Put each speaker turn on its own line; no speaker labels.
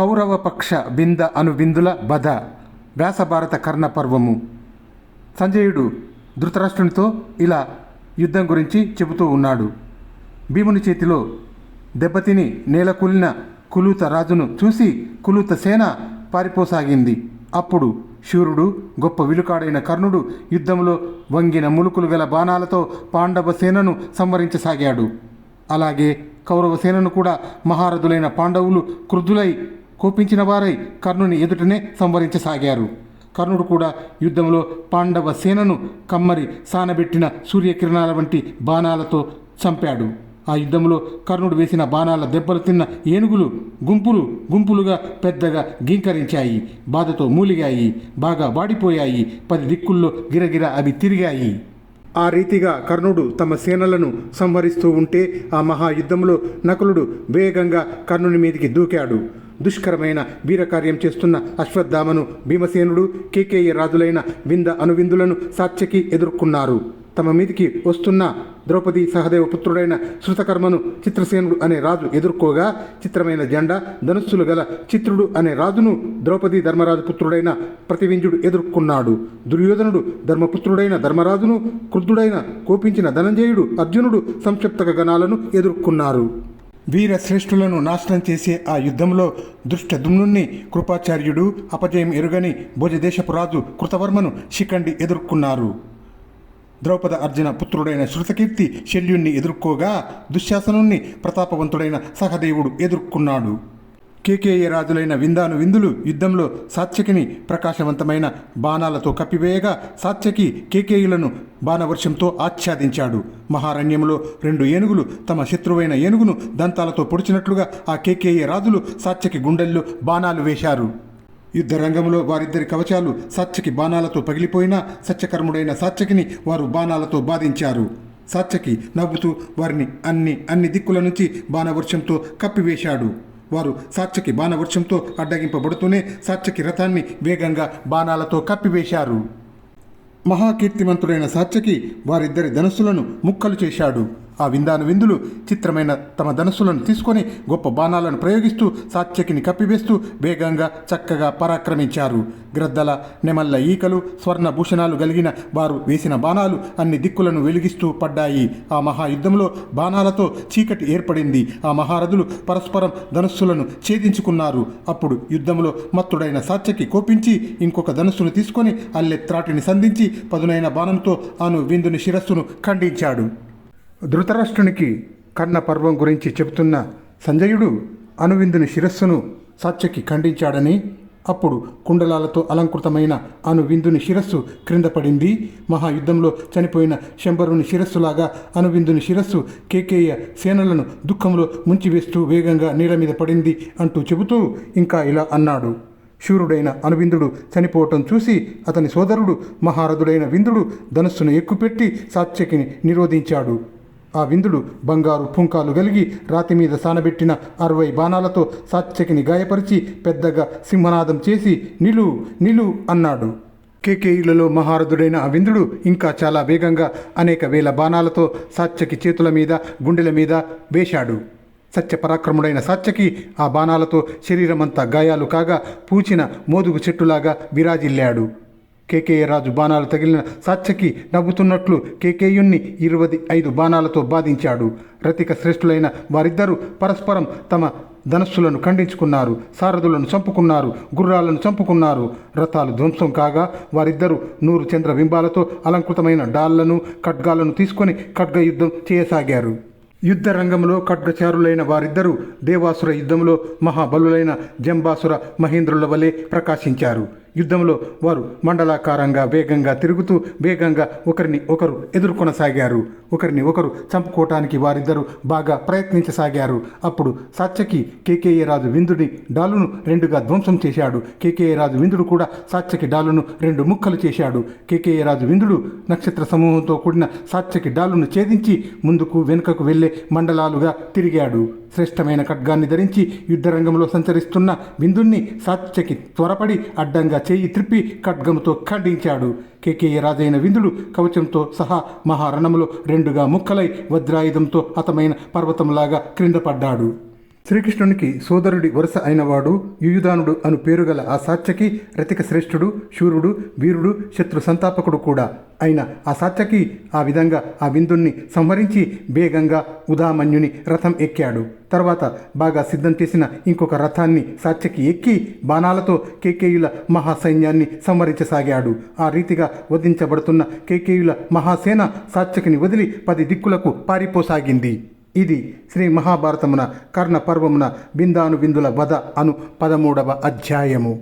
కౌరవ పక్ష బింద అను బిందుల బధ. వ్యాసభారత కర్ణ పర్వము. సంజయుడు ధృతరాష్ట్రునితో ఇలా యుద్ధం గురించి చెబుతూ ఉన్నాడు. భీముని చేతిలో దెబ్బతిని నేలకూలిన కులూత రాజును చూసి కులూత సేన పారిపోసాగింది. అప్పుడు శూరుడు గొప్ప విలుకాడైన కర్ణుడు యుద్ధంలో వంగిన ములుకులు గల బాణాలతో పాండవ సేనను సంవరించసాగాడు. అలాగే కౌరవ సేనను కూడా మహారథులైన పాండవులు క్రుద్ధులై కోపించిన వారై కర్ణుని ఎదుటనే సంవరించసాగారు. కర్ణుడు కూడా యుద్ధంలో పాండవ సేనను కమ్మరి సానబెట్టిన సూర్యకిరణాల వంటి బాణాలతో చంపాడు. ఆ యుద్ధంలో కర్ణుడు వేసిన బాణాల దెబ్బలు తిన్న ఏనుగులు గుంపులు గుంపులుగా పెద్దగా గీంకరించాయి. బాధతో మూలిగాయి బాగా వాడిపోయాయి. పది దిక్కుల్లో గిరగిర అవి తిరిగాయి. ఆ రీతిగా కర్ణుడు తమ సేనలను సంహరిస్తూ ఉంటే ఆ మహాయుద్ధంలో నకులుడు వేగంగా కర్ణుని మీదికి దూకాడు. దుష్కరమైన వీరకార్యం చేస్తున్న అశ్వత్థామను భీమసేనుడు కేకేయ రాజులైన వింద అనువిందులను సాత్యకి ఎదుర్కొన్నారు. తమ మీదికి వస్తున్న ద్రౌపది సహదేవ పుత్రుడైన శృతకర్మను చిత్రసేనుడు అనే రాజు ఎదుర్కోగా చిత్రమైన జెండా ధనుస్సులు గల చిత్రుడు అనే రాజును ద్రౌపది ధర్మరాజు పుత్రుడైన ప్రతివింజుడు ఎదుర్కొన్నాడు. దుర్యోధనుడు ధర్మపుత్రుడైన ధర్మరాజును క్రుద్ధుడైన కోపించిన ధనంజయుడు అర్జునుడు సంక్షిప్తక గణాలను ఎదుర్కొన్నారు. వీరశ్రేష్ఠులను నాశనం చేసే ఆ యుద్ధంలో దుష్టదుమ్నుణ్ణి కృపాచార్యుడు అపజయం ఎరుగని భోజదేశపు రాజు కృతవర్మను శిఖండి ఎదుర్కొన్నారు. ద్రౌపద అర్జున పుత్రుడైన శృతకీర్తి శల్యుణ్ణి ఎదుర్కోగా దుశ్శాసనుణ్ణి ప్రతాపవంతుడైన సహదేవుడు ఎదుర్కొన్నాడు. కేకేయ రాజులైన విందాను విందులు యుద్ధంలో సాత్యకిని ప్రకాశవంతమైన బాణాలతో కప్పివేయగా సాత్యకి కేకేయులను బాణవర్షంతో ఆచ్ఛాదించాడు. మహారణ్యంలో రెండు ఏనుగులు తమ శత్రువైన ఏనుగును దంతాలతో పొడిచినట్లుగా ఆ కేకేయ రాజులు సాత్యకి గుండెల్లో బాణాలు వేశారు. యుద్ధ రంగంలో వారిద్దరి కవచాలు సాత్యకి బాణాలతో పగిలిపోయినా సత్యకర్ముడైన సాత్యకిని వారు బాణాలతో బాధించారు. సాత్యకి నవ్వుతూ వారిని అన్ని అన్ని దిక్కుల నుంచి బాణవర్షంతో కప్పివేశాడు. వారు సాక్షకి బాణవృక్షంతో అడ్డగింపబడుతూనే సాక్షకి రథాన్ని వేగంగా బాణాలతో కప్పివేశారు. మహాకీర్తిమంతుడైన సాత్యకి వారిద్దరి ధనస్సులను ముక్కలు చేశాడు. ఆ విందాను విందులు చిత్రమైన తమ ధనస్సులను తీసుకొని గొప్ప బాణాలను ప్రయోగిస్తూ సాత్యకిని కప్పివేస్తూ వేగంగా చక్కగా పరాక్రమించారు. గ్రద్దల నెమల్ల ఈకలు స్వర్ణభూషణాలు కలిగిన వారు వేసిన బాణాలు అన్ని దిక్కులను వెలిగిస్తూ పడ్డాయి. ఆ మహాయుద్ధంలో బాణాలతో చీకటి ఏర్పడింది. ఆ మహారథులు పరస్పరం ధనుస్సులను ఛేదించుకున్నారు. అప్పుడు యుద్ధంలో మత్తుడైన సాత్యకి కోపించి ఇంకొక ధనుస్సును తీసుకొని అల్లెత్రాటిని సంధించి పదునైన బాణంతో అను విందుని శిరస్సును ఖండించాడు. ధృతరాష్ట్రునికి కర్ణ పర్వం గురించి చెబుతున్న సంజయుడు అనువిందుని శిరస్సును సాత్యకి ఖండించాడని అప్పుడు కుండలాలతో అలంకృతమైన అనువిందుని శిరస్సు క్రింద పడింది. మహాయుద్ధంలో చనిపోయిన శంబరుని శిరస్సులాగా అనువిందుని శిరస్సు కేకేయ సేనలను దుఃఖంలో ముంచివేస్తూ వేగంగా నీళ్ళ మీద పడింది అంటూ చెబుతూ ఇంకా ఇలా అన్నాడు. శూరుడైన అనువిందుడు చనిపోవటం చూసి అతని సోదరుడు మహారథుడైన విందుడు ధనుస్సును ఎక్కుపెట్టి సాత్యకిని నిరోధించాడు. ఆ విందుడు బంగారు పుంకాలు కలిగి రాతి మీద సానబెట్టిన అరవై బాణాలతో సాత్యకిని గాయపరిచి పెద్దగా సింహనాదం చేసి నిలు నిలు అన్నాడు. కేకేయులలో మహారథుడైన ఆ విందుడు ఇంకా చాలా వేగంగా అనేక వేల బాణాలతో సాత్యకి చేతుల మీద గుండెల మీద వేశాడు. సత్యపరాక్రముడైన సాత్యకి ఆ బాణాలతో శరీరమంతా గాయాలు కాగా పూచిన మోదుగు చెట్టులాగా విరాజిల్లాడు. కేకేయ రాజు బాణాలు తగిలిన సాత్యకి నవ్వుతున్నట్లు కేకేయుణ్ణి ఇరవై ఐదు బాణాలతో బాధించాడు. రతిక శ్రేష్ఠులైన వారిద్దరూ పరస్పరం తమ ధనస్సులను ఖండించుకున్నారు సారథులను చంపుకున్నారు గుర్రాలను చంపుకున్నారు. రథాలు ధ్వంసం కాగా వారిద్దరూ నూరు చంద్ర బింబాలతో అలంకృతమైన డాళ్ళను ఖడ్గాలను తీసుకొని ఖడ్గ యుద్ధం చేయసాగారు. యుద్ధ రంగంలో ఖడ్గచారులైన వారిద్దరూ దేవాసుర యుద్ధంలో మహాబలులైన జంబాసుర మహేంద్రుల వలె ప్రకాశించారు. యుద్ధంలో వారు మండలాకారంగా వేగంగా తిరుగుతూ వేగంగా ఒకరిని ఒకరు ఎదుర్కొనసాగారు. ఒకరిని ఒకరు చంపుకోవటానికి వారిద్దరూ బాగా ప్రయత్నించసాగారు. అప్పుడు సాత్యకి కేకేఏ రాజు విందుని డాలును రెండుగా ధ్వంసం చేశాడు. కేకేఏ రాజు విందుడు కూడా సాత్యకి డాలును రెండు ముక్కలు చేశాడు. కేకేఏ రాజు విందుడు నక్షత్ర సమూహంతో కూడిన సాత్యకి డాలును ఛేదించి ముందుకు వెనుకకు వెళ్ళే మండలాలుగా తిరిగాడు. శ్రేష్టమైన ఖడ్గాన్ని ధరించి యుద్ధరంగంలో సంచరిస్తున్న బిందుణ్ణి సాత్యకి త్వరపడి అడ్డంగా చేయి త్రిప్పి ఖడ్గముతో ఖండించాడు. కేకేయ రాజైన విందుడు కవచంతో సహా మహారణములో రెండుగా ముక్కలై వజ్రాయుధంతో హతమైన పర్వతంలాగా క్రిందపడ్డాడు. శ్రీకృష్ణునికి సోదరుడి వరుస అయినవాడు యుయుధానుడు అను పేరుగల ఆ సాత్యకి రతిక శ్రేష్ఠుడు శూరుడు వీరుడు శత్రు సంతాపకుడు కూడా. అయిన ఆ ఆ విధంగా ఆ విందుణ్ణి సంహరించి వేగంగా ఉదామన్యుని రథం ఎక్కాడు. తర్వాత బాగా సిద్ధం చేసిన ఇంకొక రథాన్ని సాత్యకి ఎక్కి బాణాలతో కేకేయుల మహాసైన్యాన్ని సంహరించసాగాడు. ఆ రీతిగా వధించబడుతున్న కేకేయుల మహాసేన సాత్యకిని వదిలి పది దిక్కులకు పారిపోసాగింది. ఇది శ్రీ మహాభారతమున కర్ణ పర్వమున బిందాను బిందుల వధ అను పదమూడవ అధ్యాయము.